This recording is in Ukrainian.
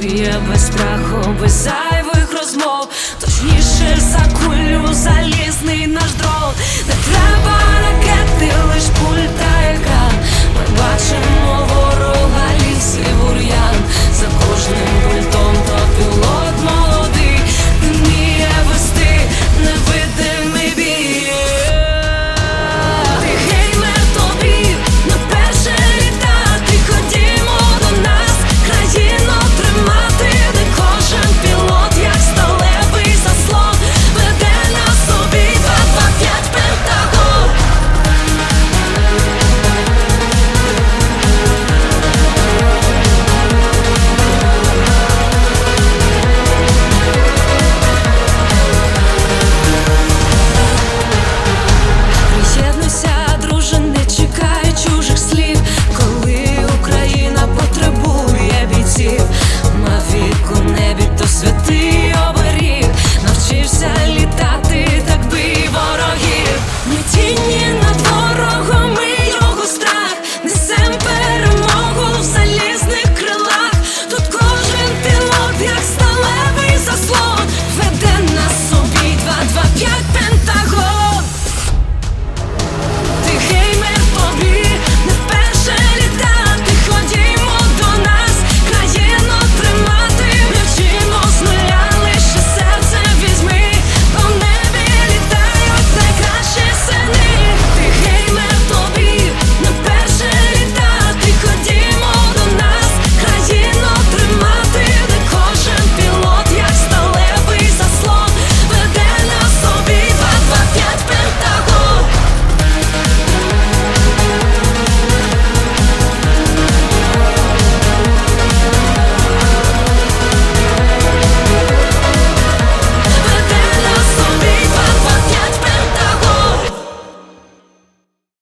Живі без страху, без зайвих розмов, точніше за куль.